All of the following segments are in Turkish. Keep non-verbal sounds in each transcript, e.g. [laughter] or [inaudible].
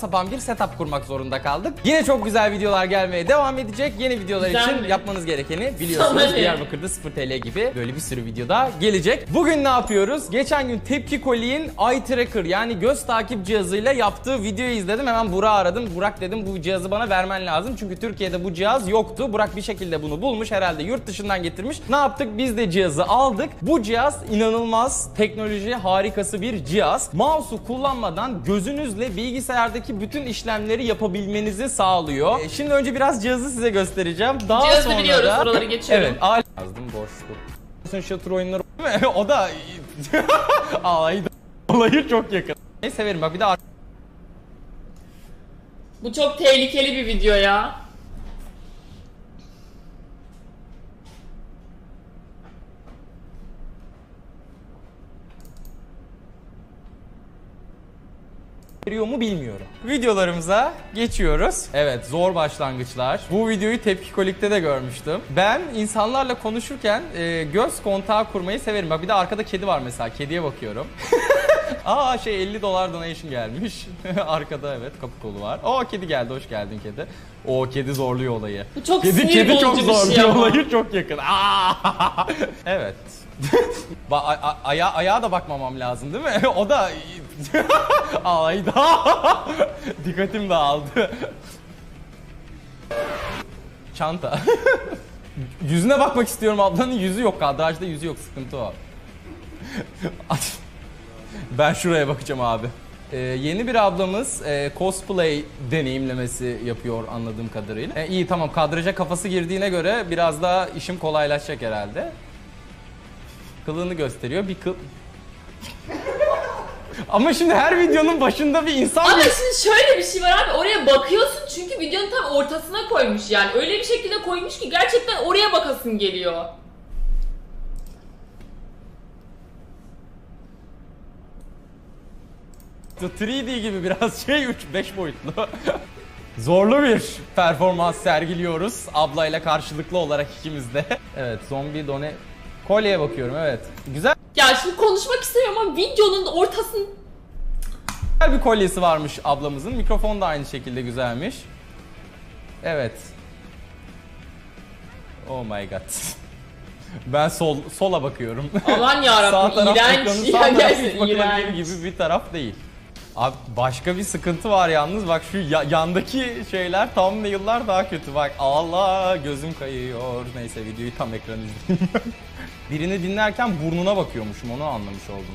sapan bir setup kurmak zorunda kaldık. Yine çok güzel videolar gelmeye devam edecek. Yeni videolar Güzel için mi? yapmanız gerekeni biliyorsunuz. Sana? Diyarbakır'da 0 TL gibi böyle bir sürü videoda gelecek. Bugün ne yapıyoruz? Geçen gün Tepki Koli'nin Eye Tracker yani göz takip cihazıyla yaptığı videoyu izledim. Hemen Burak'ı aradım. Burak dedim bu cihazı bana vermen lazım. Çünkü Türkiye'de bu cihaz yoktu. Burak bir şekilde bunu bulmuş. Herhalde yurt dışından getirmiş. Ne yaptık? Biz de cihazı aldık. Bu cihaz inanılmaz teknoloji harikası bir cihaz. Mouse'u kullanmadan gözünüzle bilgisayardaki bütün işlemleri yapabilmenizi sağlıyor. Ee, Şimdi önce biraz cihazı size göstereceğim. Daha Cihazı sonra biliyoruz, da... oraları geçiyorum. Evet. al- Yazdım boşluk. Shooter oyunları [laughs] değil mi? O da [laughs] Ay olayı çok yakın. Ne severim bak bir de Bu çok tehlikeli bir video ya. Veriyor mu bilmiyorum. Videolarımıza geçiyoruz. Evet zor başlangıçlar. Bu videoyu Tepki Kolik'te de görmüştüm. Ben insanlarla konuşurken e, göz kontağı kurmayı severim. Bak bir de arkada kedi var mesela. Kediye bakıyorum. [laughs] Aa şey 50 dolar donation gelmiş. [laughs] Arkada evet kapı kolu var. O kedi geldi hoş geldin kedi. O kedi zorluyor olayı. Bu çok kedi, sinir kedi çok bozucu bir şey zorluyor ama. olayı çok yakın. Aa! [laughs] evet. Ba- a- aya- ayağa da bakmamam lazım değil mi? o da [laughs] ayda [laughs] dikkatim dağıldı. Çanta. [laughs] Yüzüne bakmak istiyorum ablanın yüzü yok kadrajda yüzü yok sıkıntı o. Ben şuraya bakacağım abi. Ee, yeni bir ablamız e, cosplay deneyimlemesi yapıyor anladığım kadarıyla. E, iyi tamam kadraja kafası girdiğine göre biraz daha işim kolaylaşacak herhalde. Kılığını gösteriyor. Bir kıl... Ama şimdi her videonun başında bir insan... Ama şimdi şöyle bir şey var abi oraya bakıyorsun çünkü videonun tam ortasına koymuş yani. Öyle bir şekilde koymuş ki gerçekten oraya bakasın geliyor. The 3D gibi biraz şey 3-5 boyutlu. Zorlu bir performans sergiliyoruz ablayla karşılıklı olarak ikimiz de. Evet zombi done kolyeye bakıyorum evet. Güzel Ya şimdi konuşmak istemiyorum ama videonun ortasın bir kolyesi varmış ablamızın. Mikrofon da aynı şekilde güzelmiş. Evet. Oh my god. [laughs] Ben sol sola bakıyorum. aman [laughs] sağ yarabbim taraf iğrenç. ekranın Ya [laughs] sağ tarafı hiç gerçekten bakılabilir iğrenç. gibi bir taraf değil. Abi başka bir sıkıntı var yalnız bak şu ya- yandaki şeyler thumbnail'lar daha kötü bak Allah gözüm kayıyor neyse videoyu tam ekran izleyeyim [laughs] Birini dinlerken burnuna bakıyormuşum onu anlamış oldum.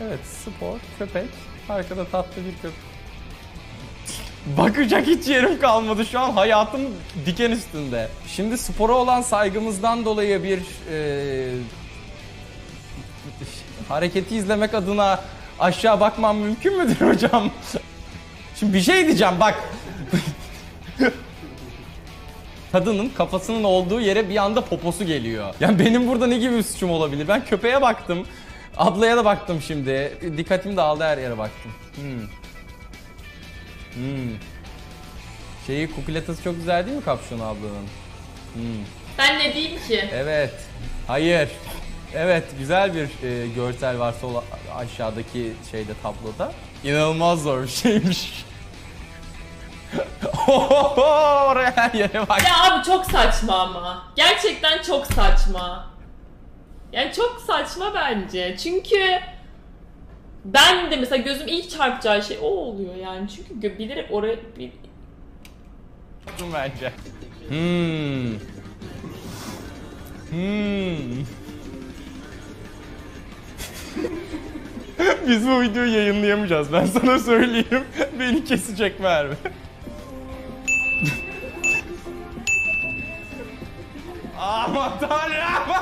Evet spor köpek arkada tatlı bir köpek. Bakacak hiç yerim kalmadı şu an hayatım diken üstünde. Şimdi spora olan saygımızdan dolayı bir e, hareketi izlemek adına aşağı bakmam mümkün müdür [laughs] hocam? Şimdi bir şey diyeceğim bak. Kadının kafasının olduğu yere bir anda poposu geliyor. Yani benim burada ne gibi bir suçum olabilir? Ben köpeğe baktım. Ablaya da baktım şimdi. Dikkatim dağıldı her yere baktım. Hmm. Hmm. Şeyi kukuletası çok güzel değil mi kapşonu ablanın? Hmm. Ben ne diyeyim ki? Evet. Hayır. Evet güzel bir e, görsel var sol aşağıdaki şeyde tabloda. İnanılmaz zor bir şeymiş. [laughs] Oraya her yere bak. Ya abi çok saçma ama. Gerçekten çok saçma. Yani çok saçma bence. Çünkü ben de mesela gözüm ilk çarpacağı şey o oluyor yani. Çünkü bilerek oraya bir... bence. Hmm. Hmm. [laughs] Biz bu videoyu yayınlayamayacağız ben sana söyleyeyim. [laughs] Beni kesecek Merve. [laughs] Aman tanrım.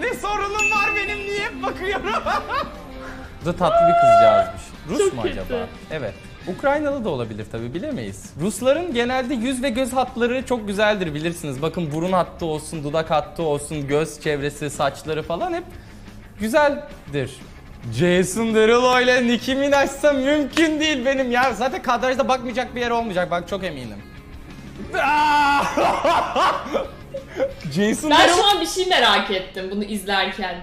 ne sorunum var benim niye hep bakıyorum? Bu da tatlı bir kızcağızmış. Rus Çok mu kötü. acaba? Evet. Ukraynalı da olabilir tabi bilemeyiz. Rusların genelde yüz ve göz hatları çok güzeldir bilirsiniz. Bakın burun hattı olsun, dudak hattı olsun, göz çevresi, saçları falan hep güzeldir. Jason Derulo ile Nicki Minaj'sa mümkün değil benim ya. Zaten kadrajda bakmayacak bir yer olmayacak bak çok eminim. [laughs] Jason Ben Derulo... şu an bir şey merak ettim bunu izlerken.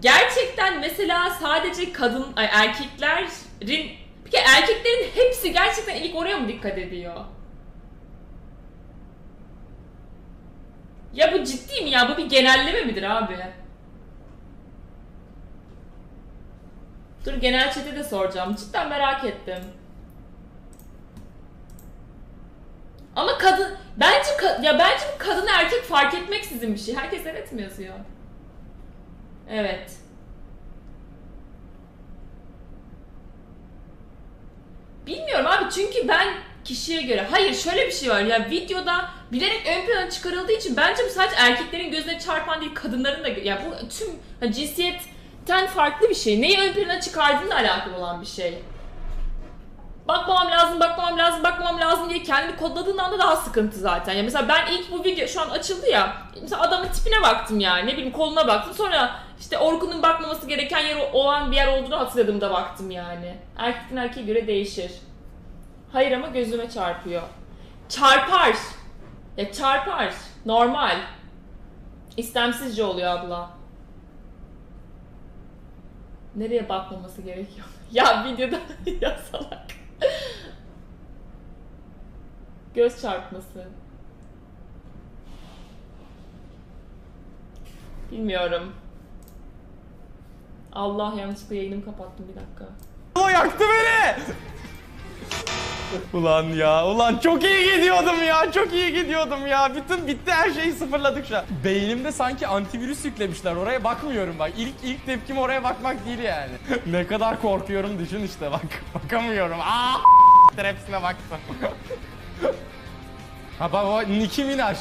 Gerçekten mesela sadece kadın, ay, erkeklerin Peki erkeklerin hepsi gerçekten ilk oraya mı dikkat ediyor? Ya bu ciddi mi ya? Bu bir genelleme midir abi? Dur genel chat'e de soracağım. Cidden merak ettim. Ama kadın bence ka- ya bence kadın erkek fark etmeksizin bir şey. Herkes evet mi yazıyor? Evet. Bilmiyorum abi çünkü ben kişiye göre hayır şöyle bir şey var ya videoda bilerek ön plana çıkarıldığı için bence bu sadece erkeklerin gözüne çarpan değil kadınların da ya bu tüm ha, cinsiyetten farklı bir şey. Neyi ön plana çıkardığınla alakalı olan bir şey. Bakmamam lazım, bakmamam lazım, bakmamam lazım diye kendini kodladığın anda daha sıkıntı zaten. Ya mesela ben ilk bu video şu an açıldı ya. Mesela adamın tipine baktım yani. Ne bileyim koluna baktım. Sonra işte Orkun'un bakmaması gereken yer olan bir yer olduğunu hatırladığımda baktım yani. Erkekten erkeğe göre değişir. Hayır ama gözüme çarpıyor. Çarpar. Ya çarpar. Normal. İstemsizce oluyor abla. Nereye bakmaması gerekiyor? [laughs] ya videoda [laughs] ya salak. Göz çarpması. Bilmiyorum. Allah yanlışlıkla yayınımı kapattım bir dakika. O yaktı beni. Ulan ya, ulan çok iyi gidiyordum ya, çok iyi gidiyordum ya. Bütün bitti her şeyi sıfırladık şu an. Beynimde sanki antivirüs yüklemişler. Oraya bakmıyorum bak. İlk ilk tepkim oraya bakmak değil yani. [laughs] ne kadar korkuyorum düşün işte bak. [laughs] Bakamıyorum. Aa! [laughs] Hepsine baktım. ha bak o Nicki Minaj.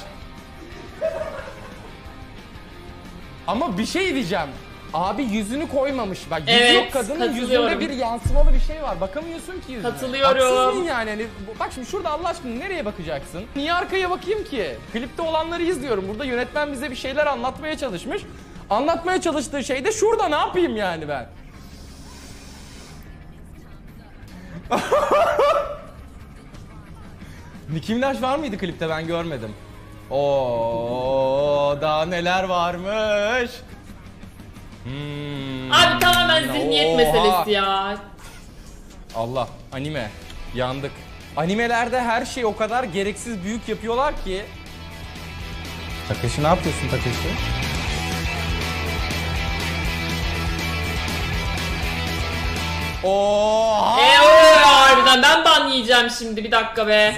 Ama bir şey diyeceğim. Abi yüzünü koymamış. Bak yüzü Evet, yok kadının katılıyorum. yüzünde bir yansımalı bir şey var. Bakamıyorsun ki yüzüne. Katılıyorum. Haksız mıyım yani? Hani bu- bak şimdi şurada Allah aşkına nereye bakacaksın? Niye arkaya bakayım ki? Klipte olanları izliyorum. Burada yönetmen bize bir şeyler anlatmaya çalışmış. Anlatmaya çalıştığı şey de şurada ne yapayım yani ben? [laughs] Nicki Minaj var mıydı klipte ben görmedim. Oo daha neler varmış. Hmm. Abi tamamen zihniyet Oha. meselesi ya. Allah anime yandık. Animelerde her şeyi o kadar gereksiz büyük yapıyorlar ki. Takeshi ne yapıyorsun Takeshi? Oha! E oluyor harbiden ben ban yiyeceğim şimdi bir dakika be.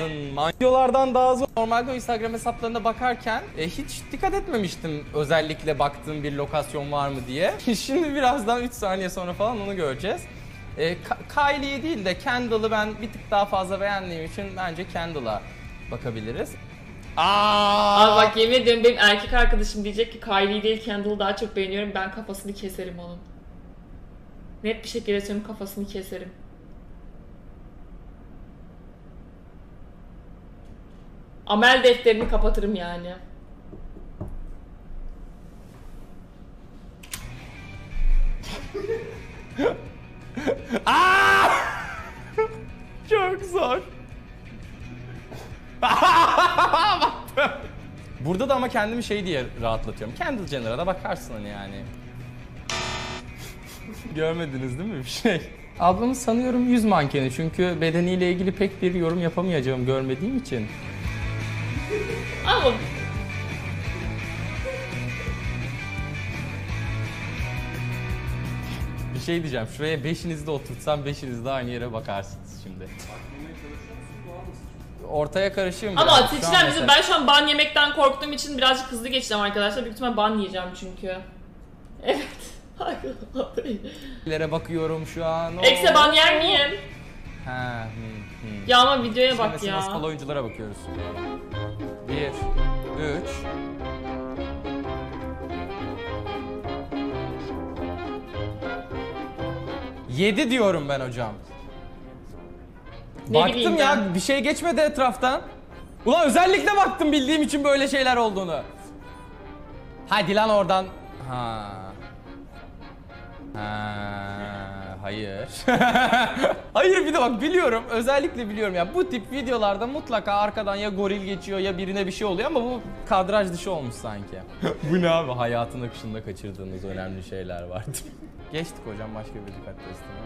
Videolardan daha zor. Normalde o Instagram hesaplarına bakarken e, hiç dikkat etmemiştim özellikle baktığım bir lokasyon var mı diye. [laughs] Şimdi birazdan 3 saniye sonra falan onu göreceğiz. E, Kylie'yi değil de Kendall'ı ben bir tık daha fazla beğendiğim için bence Kendall'a bakabiliriz. Aa! Abi bak yemin ediyorum benim erkek arkadaşım diyecek ki Kylie değil Kendall'ı daha çok beğeniyorum ben kafasını keserim onun. Net bir şekilde söylüyorum kafasını keserim. Amel defterini kapatırım yani. [laughs] Çok zor. [laughs] Burada da ama kendimi şey diye rahatlatıyorum. Kendall Jenner'a da bakarsın hani yani. Görmediniz değil mi bir şey? Ablamız sanıyorum yüz mankeni çünkü bedeniyle ilgili pek bir yorum yapamayacağım görmediğim için. Ama Bir şey diyeceğim. Şuraya beşinizi de oturtsam beşiniz de aynı yere bakarsınız şimdi. Ortaya karışayım ama. Şu an seçilen bizim mesela- ben şu an ban yemekten korktuğum için birazcık hızlı geçeceğim arkadaşlar. Büyük ihtimal ban yiyeceğim çünkü. Evet. Lere bakıyorum şu an. Ekse ban yer miyim? Ha, hı, hı. Ya ama videoya Şimdi bak ya. skala oyunculara bakıyoruz. 1 3 7 diyorum ben hocam. Ne baktım ya ben. bir şey geçmedi etraftan. Ulan özellikle baktım bildiğim için böyle şeyler olduğunu. Hadi lan oradan. Ha. Ha, hayır. [laughs] hayır bir de bak biliyorum özellikle biliyorum ya bu tip videolarda mutlaka arkadan ya goril geçiyor ya birine bir şey oluyor ama bu kadraj dışı olmuş sanki. [laughs] bu ne abi hayatın akışında kaçırdığınız önemli şeyler vardı. [laughs] Geçtik hocam başka bir dikkat testine.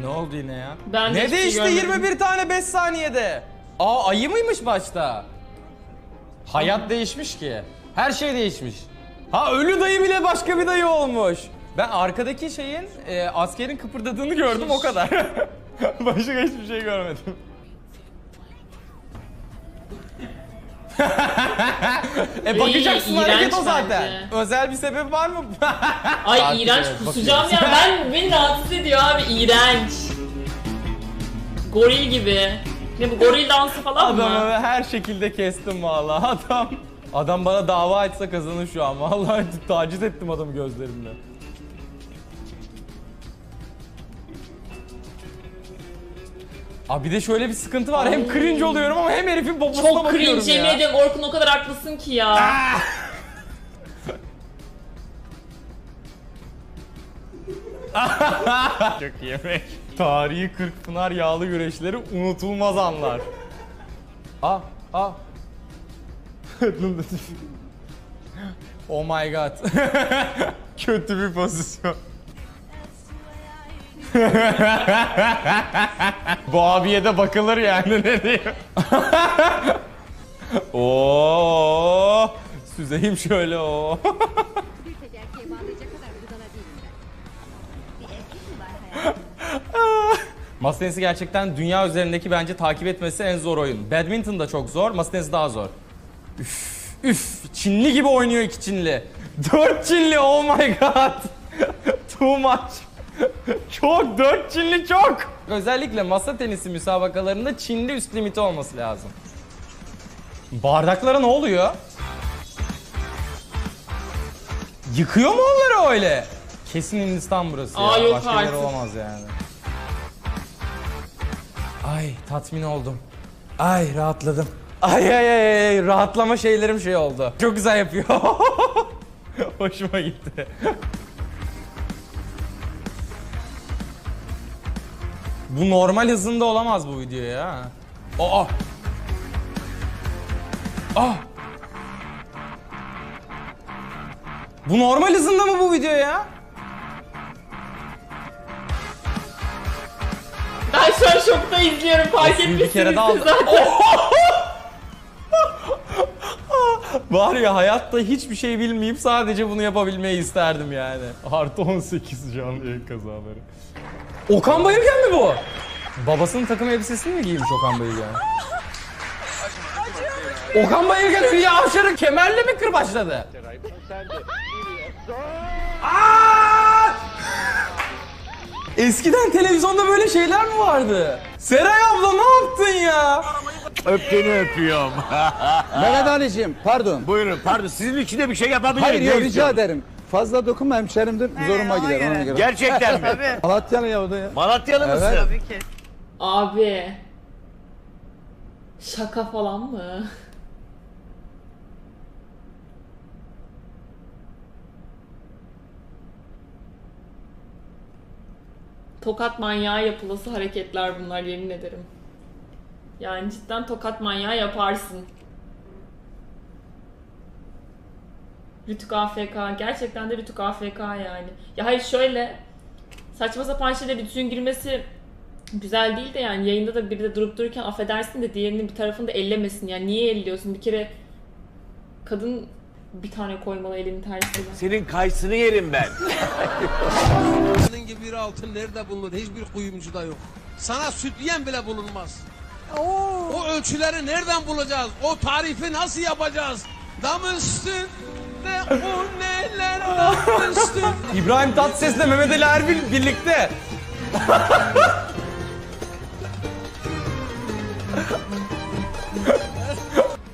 Ne oldu yine ya? Ben ne şey değişti görmedim. 21 tane 5 saniyede? Aa ayı mıymış başta? Hayat değişmiş ki. Her şey değişmiş. Ha ölü dayı bile başka bir dayı olmuş. Ben arkadaki şeyin e, askerin kıpırdadığını gördüm o kadar. [laughs] başka hiçbir şey görmedim. [laughs] e bakacaksın İyi, hareket iğrenç o zaten. bence. Özel bir sebep var mı? [laughs] Ay Artık iğrenç evet, kusacağım ya. Ben beni rahatsız ediyor abi iğrenç. Goril gibi. Ne bu goril dansı falan Adamı mı? her şekilde kestim vallahi [laughs] adam. Adam bana dava açsa kazanır şu an. Vallahi [laughs] taciz ettim adamı gözlerimle. Abi bir de şöyle bir sıkıntı var. Hem cringe oluyorum ama hem herifin babasına Çok bakıyorum cringe ya. yemin ediyorum Orkun o kadar haklısın ki ya. Çok yemek. Tarihi Kırkpınar yağlı güreşleri unutulmaz anlar. Ah, ah. [laughs] oh my god. [laughs] Kötü bir pozisyon. [laughs] Bu abiye de bakılır yani ne diyeyim. Oo, süzeyim şöyle o. Masa tenisi gerçekten dünya üzerindeki bence takip etmesi en zor oyun. Badminton da çok zor, masa tenisi daha zor. Üf, üf, Çinli gibi oynuyor iki Çinli. [laughs] Dört Çinli, oh my god. [laughs] Too much. [laughs] çok, dört Çinli çok. Özellikle masa tenisi müsabakalarında Çinli üst limiti olması lazım. Bardaklara ne oluyor? Yıkıyor mu onları öyle? Kesin Hindistan burası Aa, ya. yok Başka yer artık. olamaz yani. Ay tatmin oldum. Ay rahatladım. Ay ay ay, ay rahatlama şeylerim şey oldu. Çok güzel yapıyor. [laughs] Hoşuma gitti. Bu normal hızında olamaz bu video ya. Aa. Aa. Bu normal hızında mı bu video ya? Şu an şokta izliyorum fark Esin bir etmişsiniz kere daha aldı. zaten. [laughs] Var ya hayatta hiçbir şey bilmeyip sadece bunu yapabilmeyi isterdim yani. Artı 18 canlı yayın kazaları. Okan Bayülgen mi bu? Babasının takım elbisesini mi giymiş Okan Bayülgen? Okan Bayülgen Hülya Avşar'ı kemerle mi kırbaçladı? Aa! Eskiden televizyonda böyle şeyler mi vardı? Seray abla ne yaptın ya? Öptüğünü öpüyorum. [laughs] Mehmet Ali'ciğim pardon. Buyurun pardon sizin için de bir şey yapabilirim. Hayır Ne ya rica ederim. Fazla dokunma hemşerimdir. Zoruma gider ona göre. Gerçekten mi? [laughs] Malatyalı ya o da ya. Malatyalı mısın? Evet. Abi. Şaka falan mı? Tokat manyağı yapılası hareketler bunlar yemin ederim. Yani cidden tokat manyağı yaparsın. Rütük AFK. Gerçekten de Rütük AFK yani. Ya hayır şöyle. Saçma sapan şeylere bütün girmesi güzel değil de yani yayında da biri de durup dururken affedersin de diğerinin bir tarafını da ellemesin. Yani niye elliyorsun? Bir kere kadın bir tane koymalı elini tersiyle. Senin kayısını yerim ben. [laughs] Senin gibi altın nerede bulunur? Hiçbir kuyumcuda yok. Sana sütyen bile bulunmaz. O ölçüleri nereden bulacağız? O tarifi nasıl yapacağız? Dam üstünde o neler dam üstünde. [laughs] İbrahim Tatlıses'le Mehmet Ali Erbil birlikte.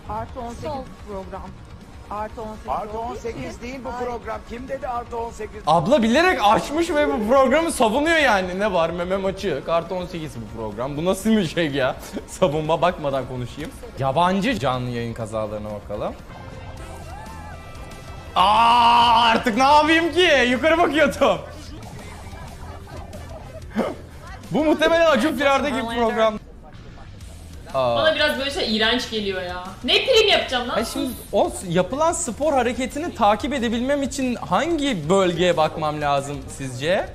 Artı 18 program. Artı 18. Artı 18 değil bu program. Kim dedi artı 18? Abla bilerek açmış ve bu programı savunuyor yani. Ne var meme maçı, kartı 18 bu program. Bu nasıl bir şey ya? [laughs] Savunma bakmadan konuşayım. Yabancı canlı yayın kazalarına bakalım. Aa artık ne yapayım ki? Yukarı bakıyordum. [laughs] bu muhtemelen Acun Firar'daki bir program. Aa. Bana biraz böyle şey iğrenç geliyor ya. Ne prim yapacağım lan? Ay şimdi o yapılan spor hareketini takip edebilmem için hangi bölgeye bakmam lazım sizce?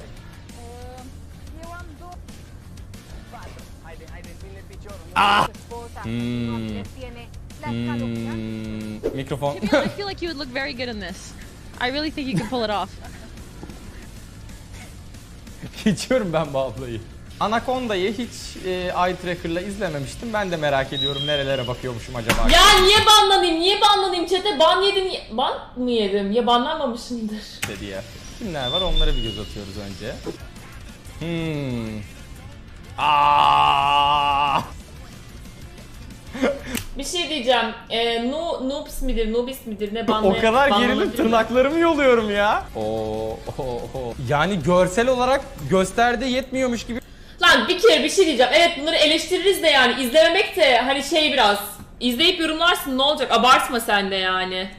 Ah! Hmm. Hmm. Mikrofon. I [laughs] feel like you would look very good in this. I really think you could pull it off. Geçiyorum ben bu ablayı. Anaconda'yı hiç e, eye tracker'la izlememiştim. Ben de merak ediyorum nerelere bakıyormuşum acaba. Ya niye banlanayım? Niye banlanayım? Çete ban yedin. Ban mı yedim? Ya banlanmamışımdır. [laughs] diye. Kimler var onlara bir göz atıyoruz önce. Hmm. Aa! Bir şey diyeceğim. Ee, nu, noobs midir, noobis midir ne banlı? O kadar gerilip tırnaklarımı yoluyorum ya. Oo, oo, oo. Yani görsel olarak gösterdiği yetmiyormuş gibi. Lan bir kere bir şey diyeceğim. Evet bunları eleştiririz de yani izlememek de hani şey biraz. İzleyip yorumlarsın ne olacak? Abartma sen de yani.